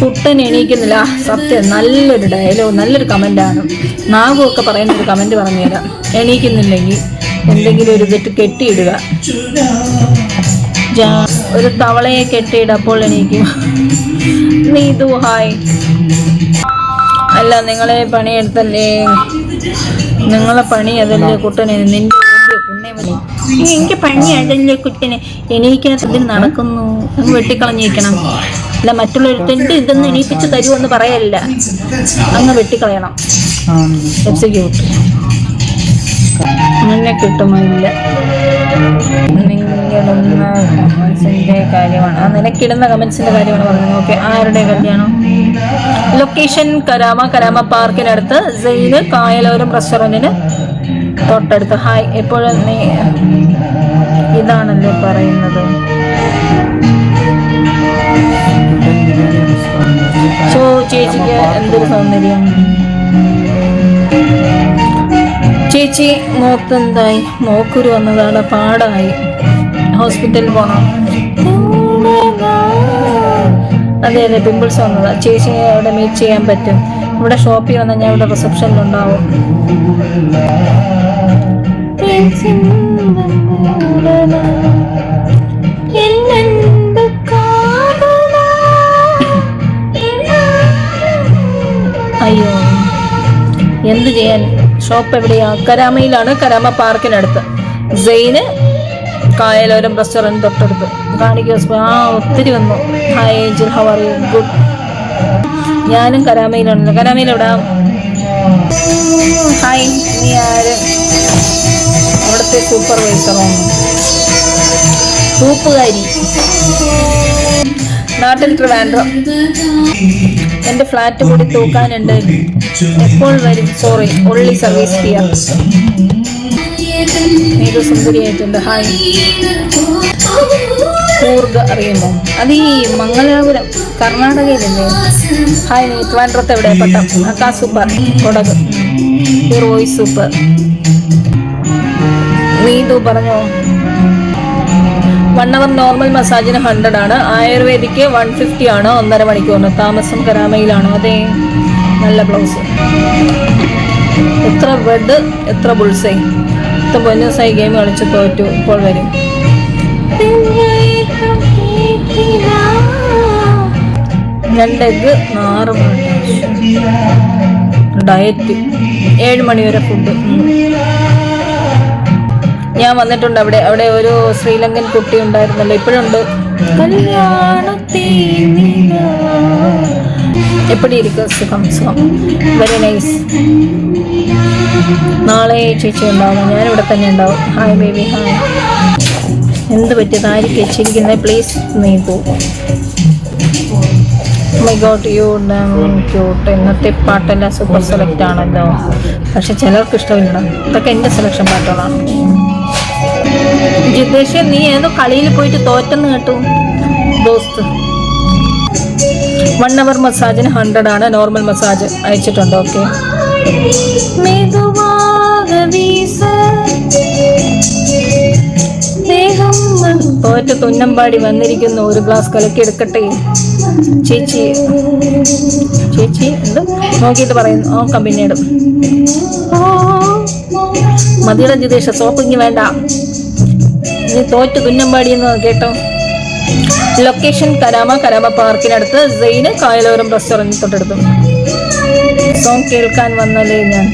കുട്ടൻ എണീക്കുന്നില്ല. സത്യം നല്ലൊരു ഡയലോഗ് നല്ലൊരു കമന്റാണ് നാഗമൊക്കെ പറയുന്ന ഒരു കമന്റ് പറഞ്ഞുതരാം. എണീക്കുന്നില്ലെങ്കിൽ എന്തെങ്കിലും ഒരു തെറ്റ് കെട്ടിയിടുക. ഒരു തവളയെ കെട്ടിയിടുക അപ്പോൾ എണീക്കും നീതു ഹായ്. അല്ല നിങ്ങളെ പണിയെടുത്തല്ലേ? നിങ്ങളെ പണി അതല്ലേ കുട്ടനെ? നിന്റെ എനിക്ക് പണി അതല്ലേ കുട്ടനെ? എണീക്കാത്തതിൽ നടക്കുന്നു. വെട്ടിക്കളഞ്ഞിരിക്കണം. അല്ല മറ്റുള്ളവരുടെ ഇതൊന്നും ഇനിയിപ്പിച്ച് തരുമെന്ന് പറയല്ല അങ്ങ് വെട്ടിക്കളയണം. എക്സിക്യൂട്ട് നിന്നെ കിട്ടുമില്ല നിങ്ങളിടുന്ന കമൻസിന്റെ കാര്യമാണ്. ആ നിനക്കിടുന്ന കമന്റ്സിന്റെ കാര്യമാണ് പറഞ്ഞത്. ഓക്കെ ആരുടെ കല്യാണം? ലൊക്കേഷൻ കരാമ കരാമ പാർക്കിനടുത്ത് സെയിന് കായലോരം റെസ്റ്റോറന്റിന് തൊട്ടടുത്ത്. ഹായ് എപ്പോഴും നീ ഇതാണല്ലേ പറയുന്നത്? സോ ചേച്ചിക്ക് എന്തൊരു സൗന്ദര്യം? ചേച്ചി മോക്കെന്തായി മോക്കുരു വന്നതാണ് പാടായി. ഹോസ്പിറ്റലിൽ പോണം. അതെ അതെ പിമ്പിൾസ് വന്നതാ. ചേച്ചി അവിടെ മീറ്റ് ചെയ്യാൻ പറ്റും. ഇവിടെ ഷോപ്പിൽ വന്നാൽ ഞാൻ ഇവിടെ റിസപ്ഷനിലുണ്ടാവും അയ്യോ ഷോപ്പ് എവിടെയാ? കരാമയിലാണ് കരാമ പാർക്കിനടുത്ത്. സെയിന് കായലോരം റെസ്റ്റോറന്റ് തൊട്ടടുത്ത്. കാണിക്കുക ആ ഒത്തിരി വന്നു. Hi angel how are you good ഞാനും കരാമയിലാണല്ലോ. കരാമയിൽ എവിടാ? ഹായ് നീ ആര്? അവിടുത്തെ സൂപ്പർവൈസറാണ് തൂപ്പുകാരി. നാട്ടിൽ ട്രിവാൻഡ്രം എന്റെ ഫ്ലാറ്റ് കൂടി തൂക്കാനുണ്ട്. എപ്പോൾ വരും? സോറി ഒള്ളി സർവീസ് ചെയ്യാം ഹായ് കൂർഗ് അറിയുമോ? അത് ഈ മംഗലാപുരം കർണാടകയിലല്ലേ? ഹായ് നീ എവിടെ? പട്ടം. അക്കാ സൂപ്പർ. കൊടക്. റോയ് സൂപ്പർ നീതു പറഞ്ഞോ? വൺ അവർ നോർമൽ മസാജിന് ഹൺഡ്രഡ് ആണ്. ആയുർവേദിക്ക് വൺ ഫിഫ്റ്റി ആണ്. ഒന്നര മണിക്കൂറിന് താമസം കരാമയിലാണ്. അതെ നല്ല ബ്ലൗസ് എത്ര ബെഡ് എത്ര ബുൾസൈ എത്ര പൊന്നൂസായി ഗെയിം കളിച്ച് തോറ്റു ഇപ്പോൾ വരും. രണ്ട് എഗ് ആറ് ഡയറ്റ് ഏഴ് മണി വരെ ഫുഡ് ഞാൻ വന്നിട്ടുണ്ട് അവിടെ അവിടെ ഒരു ശ്രീലങ്കൻ കുട്ടി ഉണ്ടായിരുന്നല്ലോ ഇപ്പോഴുണ്ട്. എപ്പടി ഇരിക്കും സുഖം? സുഖം. വെരി നൈസ് നാളെ ചേച്ചി ഉണ്ടാവും. ഞാനിവിടെ തന്നെ ഉണ്ടാവും. ഹായ് ബേബി ഹായ് എന്ത് പറ്റിയത് ആയിരിക്കും വെച്ചിരിക്കുന്നത്? പ്ലീസ് നീ പോകും മൈ ക്യൂട്ട് ഇന്നത്തെ പാട്ടെല്ലാം സൂപ്പർ സെലക്ട് ആണല്ലോ. പക്ഷെ ചിലർക്ക് ഇഷ്ടമില്ല. ഇതൊക്കെ എന്റെ സെലക്ഷൻ പാട്ടുകളാണ്. ജിതേഷ് നീ ഏതോ കളിയിൽ പോയിട്ട് തോറ്റെന്ന് കേട്ടു. ദോസ്ത് വൺ അവർ മസാജിന് ഹൺഡ്രഡ് ആണ് നോർമൽ മസാജ് അയച്ചിട്ടുണ്ട് ഓക്കെ തോറ്റ തുന്നമ്പാടി വന്നിരിക്കുന്നു ഒരു ഗ്ലാസ് കലക്കി എടുക്കട്ടെ? ചേച്ചി ചേച്ചി എന്ത്? നോക്കിയിട്ട് പറയുന്നു ഓ കമ്പനിയുടെ മതിയുടെ ജിതേഷ സോപ്പിങ് വേണ്ട. നീ തോറ്റ് കുന്നമ്പാടി എന്ന് കേട്ടോ. ലൊക്കേഷൻ കരാമ കരാമ പാർക്കിനടുത്ത് സെയിന് കായലോരം റെസ്റ്റോറന്റ് തൊട്ടടുത്തു. സോങ് കേൾക്കാൻ വന്നല്ലേ ഞാൻ.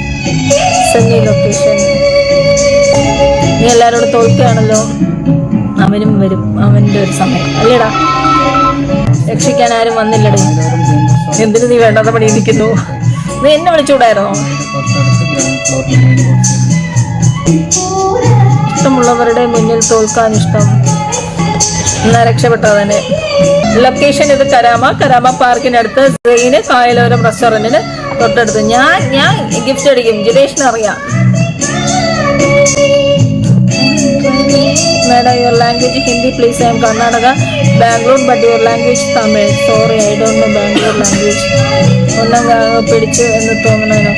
സെന്നി ലൊക്കേഷൻ നീ എല്ലാവരോടും തോൽക്കുകയാണല്ലോ. അവനും വരും. അവന്റെ ഒരു സമയം. അല്ലേടാ? രക്ഷിക്കാൻ ആരും വന്നില്ലടേ. എന്തിനു നീ വേണ്ടാത്ത പണി ഇരിക്കുന്നു? നീ എന്നെ വിളിച്ചുകൂടായിരുന്നോ? ഇഷ്ടമുള്ളവരുടെ മുന്നിൽ തോൽക്കാൻ ഇഷ്ടം. എന്നാ രക്ഷപ്പെട്ടത് തന്നെ ലൊക്കേഷൻ ഇത് കരാമ. കരാമ പാർക്കിനടുത്ത് ട്രെയിന് കായലോരം റെസ്റ്റോറന്റിന് തൊട്ടടുത്ത്. ഞാൻ ഞാൻ ഗിഫ്റ്റ് അടിക്കും. ജിതേഷിന് അറിയാം. Madam your language Hindi please I am Karnataka Bangalore but your language Tamil sorry I don't know Bangalore language അങ്ങ് പിടിച്ചു എന്ന് തോന്നണോ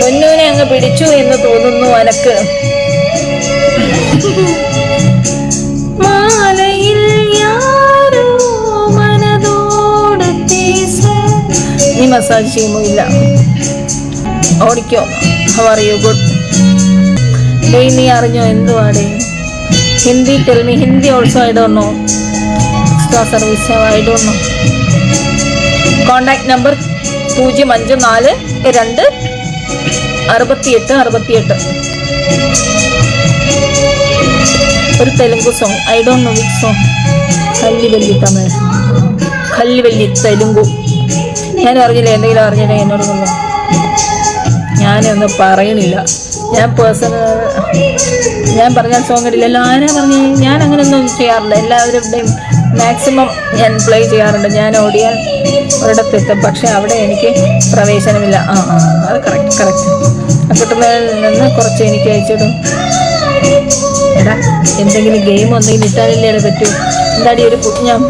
പൊന്നൂനെ അങ്ങ് പിടിച്ചു എന്ന് തോന്നുന്നു അനക്ക്. മാലയിൽ യാരോ മനതോറും മസാജ് ചെയ്യുമോ? ഇല്ല. ഓടിക്കോ. How are you good day നീ അറിഞ്ഞോ? എന്തുവാടേ? Hindi tell me Hindi also I don't know extra service I don't know contact number പൂജ്യം അഞ്ച് നാല് രണ്ട് അറുപത്തിയെട്ട് അറുപത്തിയെട്ട്. ഒരു Telugu song I don't know which song കല്ലിവല്ലി Tamil. കല്ലിവല്ലി Telugu. ഞാൻ അറിഞ്ഞില്ല എന്തെങ്കിലും അറിഞ്ഞില്ല എന്നോട് പറഞ്ഞു. ഞാനൊന്നും പറയണില്ല. ഞാൻ പേഴ്സണൽ ഞാൻ പറഞ്ഞാൽ സോങ് ഇടില്ലല്ലോ. ആരാ പറഞ്ഞു? ഞാൻ അങ്ങനെയൊന്നും ചെയ്യാറില്ല. എല്ലാവരുടെയും മാക്സിമം ഞാൻ പ്ലേ ചെയ്യാറുണ്ട്. ഞാൻ ഓടിയാൽ ഒരിടത്തെത്തും പക്ഷെ അവിടെ എനിക്ക് പ്രവേശനമില്ല. ആ ആ അത് കറക്റ്റ് കറക്റ്റ് കിട്ടുന്നതിൽ നിന്ന് കുറച്ച് എനിക്ക് അയച്ചിടും എടാ എന്തെങ്കിലും ഗെയിം എന്തെങ്കിലും ഇട്ടാലല്ലേ ഇട പറ്റൂ. എന്താടി ഒരു ഞാൻ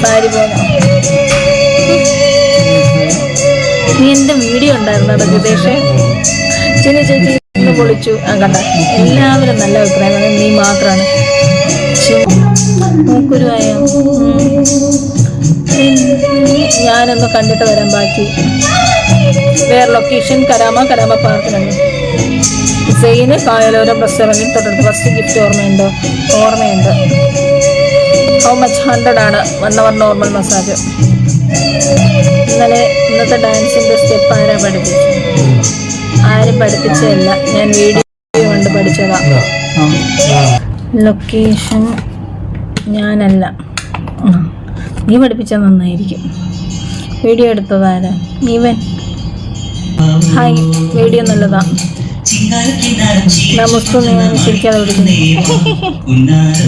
സാരി പോകണം നീ എന്റെ വീഡിയോ ഉണ്ടായിരുന്നു അതൊക്കെ ദേശേ ചിനി ചേച്ചി ഇന്ന് പൊളിച്ചു. ആ കണ്ട. എല്ലാവരും നല്ല അഭിപ്രായമാണ്. നീ മാത്രമാണ് ഞാനൊന്ന് കണ്ടിട്ട് വരാൻ ബാക്കി. വേറെ ലൊക്കേഷൻ കരാമ കരാമ പാർക്കിലാണ് സെയിന് കായലോര ബസ് ഇറങ്ങി തൊട്ടടുത്ത് ഫസ്റ്റ് ഗിഫ്റ്റ് ഓർമ്മയുണ്ടോ? ഓർമ്മയുണ്ട്. ഹൗ മച്ച് ഹൺഡ്രഡ് ആണ് വൺ അവർ നോർമൽ മസാജ് ഇന്നലെ ഇന്നത്തെ ഡാൻസിന്റെ സ്റ്റെപ്പ് ആരാ പഠിപ്പിച്ചു ആരും പഠിപ്പിച്ചതല്ല. ഞാൻ വീഡിയോ കണ്ട് പഠിച്ചതാ. ലൊക്കേഷൻ ഞാനല്ല. നീ പഠിപ്പിച്ച നന്നായിരിക്കും. വീഡിയോ എടുത്തതാരാ ഇവൻ. ഹായ് വീഡിയോ നല്ലതാ. നമുക്ക് ഞാൻ ശരിക്കാതെ വിളിക്കുന്നു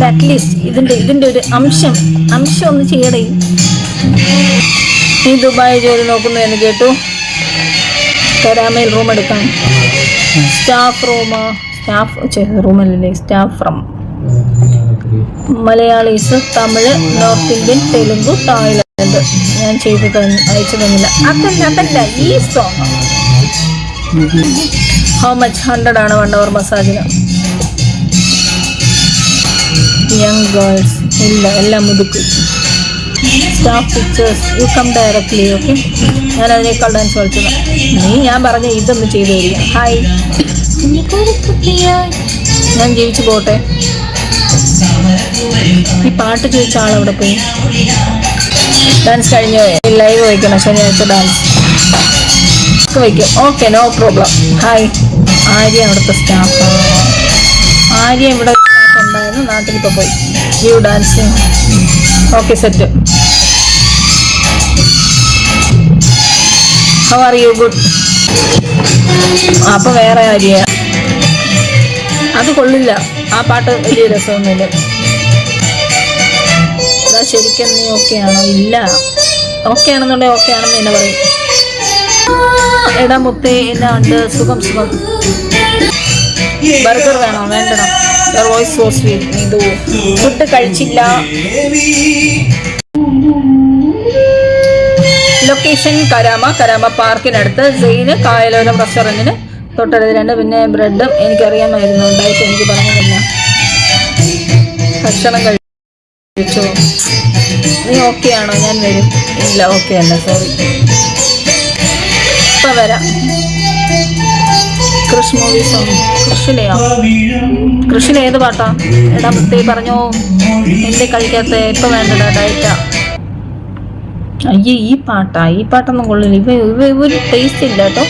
അറ്റ്ലീസ്റ്റ് ഇതിന്റെ ഇതിന്റെ ഒരു അംശം അംശം ഒന്ന് ചെയ്യടേ. നീ ദുബായ് ജോലി നോക്കുന്നു എന്ന് കേട്ടു. കരാമയിൽ റൂം എടുക്കാം. Staff room staff റൂമല്ലേ staff from Malayalis Tamil north Indian Telugu Thailand. ഞാൻ ചെയ്തു തന്നു അയച്ചു തന്നില്ല. അതല്ല അതല്ല ഈ സോങ് ഹൗ മച്ച് ഹൺഡ്രഡ് ആണ് വൺ അവർ മസാജിന് യങ് ഗേൾസ് ഇല്ല എല്ലാം മുതുക്ക്. Staff pictures you come directly okay ഞാൻ അതിനേക്കാൾ ഡാൻസ് കളിച്ചത്. നീ ഞാൻ പറഞ്ഞ ഇതൊന്ന് ചെയ്തു തരിക. ഹായ് ഞാൻ ജീവിച്ചു പോട്ടെ. ഈ പാട്ട് ചോദിച്ച ആളവിടെ പോയി? ഡാൻസ് കഴിഞ്ഞോ? ലൈവ് വയ്ക്കണം. ശനിയാഴ്ച ഡാൻസ് വയ്ക്കും. Okay no problem hi Arya അവിടുത്തെ സ്റ്റാഫാണ് ആര്യ ഇവിടെ സ്റ്റാഫ് ഉണ്ടായിരുന്നു. നാട്ടിൽ ഇപ്പോൾ പോയി. You dancing okay set how are you good അപ്പൊ വേറെ ആര്യ. അത് കൊള്ളില്ല. ആ പാട്ട് വലിയ രസമൊന്നുമില്ല. ശരിക്കും നീ ഓക്കെ ആണോ? ഇല്ല. ഓക്കെ ആണെന്നുണ്ടെങ്കിൽ ഓക്കെ ആണെന്ന് തന്നെ പറയും. എടാ മുത്തേ എന്നാ ഉണ്ട്? സുഖം സുഖം. ബർഗർ വേണോ? വേണ്ടണം യുവർ വോയിസ് സോ ഫുഡ് കഴിച്ചില്ല. Location Karama. കരാമ പാർക്കിനടുത്ത്. സെയിന് കായലോരം റെസ്റ്റോറന്റിന് തൊട്ടടുത്തിട്ടുണ്ട് പിന്നെ ബ്രെഡും എനിക്കറിയാമായിരുന്നു ഉണ്ടായിട്ട് എനിക്ക് പറഞ്ഞില്ല ഭക്ഷണം കഴിച്ചു? നീ ഓക്കെ ആണോ? ഞാൻ വരും. ഇല്ല ഓക്കെ അല്ല. സോറി വരാം. മൂവി സോങ് കൃഷിലെയോ കൃഷിയിൽ ഏത് പാട്ടാ? എടാ മുത്തേ പറഞ്ഞോ. എന്റെ കഴിക്കാത്ത ഇപ്പൊ വേണ്ടടാ ഡയറ്റ. അയ്യേ ഈ പാട്ടാ. ഈ പാട്ടൊന്നും കൊള്ളില്ല. ഇവ ഇവ ഒരു ടേസ്റ്റ് ഇല്ല കേട്ടോ.